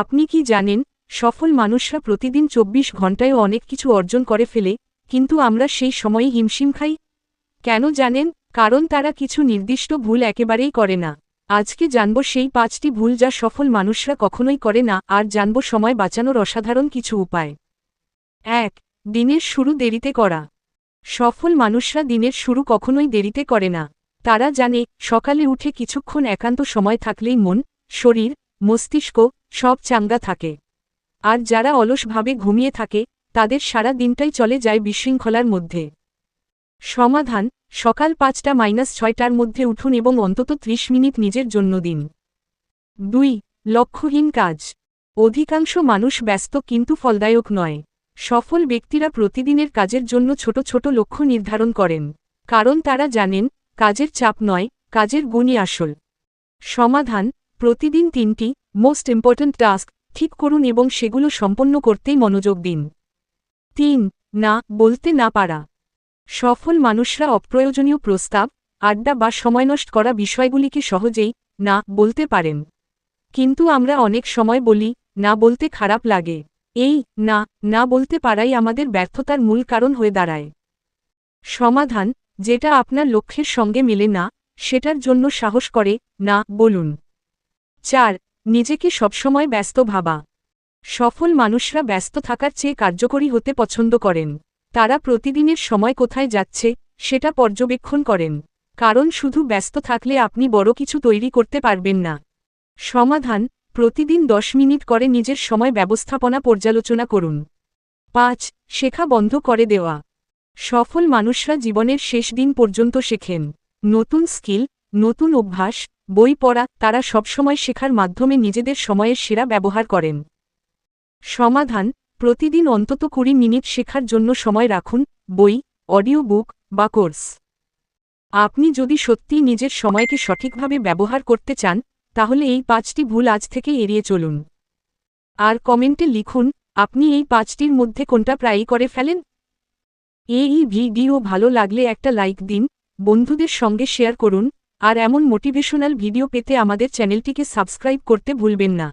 আপনি কি জানেন, সফল মানুষরা প্রতিদিন চব্বিশ ঘন্টায়ও অনেক কিছু অর্জন করে ফেলে, কিন্তু আমরা সেই সময়ে হিমশিম খাই? কেন জানেন, কারণ তারা কিছু নির্দিষ্ট ভুল একেবারেই করে না। আজকে জানব সেই পাঁচটি ভুল যা সফল মানুষরা কখনোই করে না, আর জানব সময় বাঁচানোর অসাধারণ কিছু উপায়। এক, দিনের শুরু দেরিতে করা। সফল মানুষরা দিনের শুরু কখনোই দেরিতে করে না। তারা জানে, সকালে উঠে কিছুক্ষণ একান্ত সময় থাকলেই মন, শরীর মস্তিষ্ক, সব চাঙ্গা থাকে। আর যারা অলসভাবে ঘুমিয়ে থাকে, তাদের সারা দিনটাই চলে যায় বিশৃঙ্খলার মধ্যে। সমাধান, সকাল পাঁচটা মাইনাস ছয়টার মধ্যে উঠুন এবং অন্তত ত্রিশ মিনিট নিজের জন্য দিন। দুই, লক্ষ্যহীন কাজ। অধিকাংশ মানুষ ব্যস্ত কিন্তু ফলদায়ক নয়। সফল ব্যক্তিরা প্রতিদিনের কাজের জন্য ছোট ছোট লক্ষ্য নির্ধারণ করেন। কারণ তারা জানেন, কাজের চাপ নয়, কাজের গুণই আসল। সমাধান, প্রতিদিন তিনটি মোস্ট ইম্পর্ট্যান্ট টাস্ক ঠিক করুন এবং সেগুলো সম্পন্ন করতেই মনোযোগ দিন। তিন, না, বলতে না পারা। সফল মানুষরা অপ্রয়োজনীয় প্রস্তাব, আড্ডা বা সময় নষ্ট করা বিষয়গুলিকে সহজেই না বলতে পারেন। কিন্তু আমরা অনেক সময় বলি, না বলতে খারাপ লাগে। এই, না না বলতে পারাই আমাদের ব্যর্থতার মূল কারণ হয়ে দাঁড়ায়। সমাধান, যেটা আপনার লক্ষ্যের সঙ্গে মেলে না, সেটার জন্য সাহস করে, না, বলুন। চার নিজেকে সবসময় ব্যস্ত ভাবা। সফল মানুষরা ব্যস্ত থাকার চেয়ে কার্যকরী হতে পছন্দ করেন। তারা প্রতিদিনের সময় কোথায় যাচ্ছে, সেটা পর্যবেক্ষণ করেন। কারণ শুধু ব্যস্ত থাকলে আপনি বড় কিছু তৈরি করতে পারবেন না। সমাধান, প্রতিদিন দশ মিনিট করে নিজের সময় ব্যবস্থাপনা পর্যালোচনা করুন। পাঁচ, শেখা বন্ধ করে দেওয়া। সফল মানুষরা জীবনের শেষ দিন পর্যন্ত শেখেন। নতুন স্কিল, নতুন অভ্যাস বই পড়া তারা সবসময় শেখার মাধ্যমে নিজেদের সময়ের সেরা ব্যবহার করেন। সমাধান, প্রতিদিন অন্তত কুড়ি মিনিট শেখার জন্য সময় রাখুন, বই, অডিও বুক বা কোর্স। আপনি যদি সত্যি নিজের সময়কে সঠিকভাবে ব্যবহার করতে চান, তাহলে এই পাঁচটি ভুল আজ থেকে এড়িয়ে চলুন। আর কমেন্টে লিখুন, আপনি এই পাঁচটির মধ্যে কোনটা প্রায়ই করে ফেলেন? এই ভিডিও ভালো লাগলে একটা লাইক দিন, বন্ধুদের সঙ্গে শেয়ার করুন আর এমন মোটিভেশনাল ভিডিও পেতে আমাদের চ্যানেলটিকে সাবস্ক্রাইব করতে ভুলবেন না।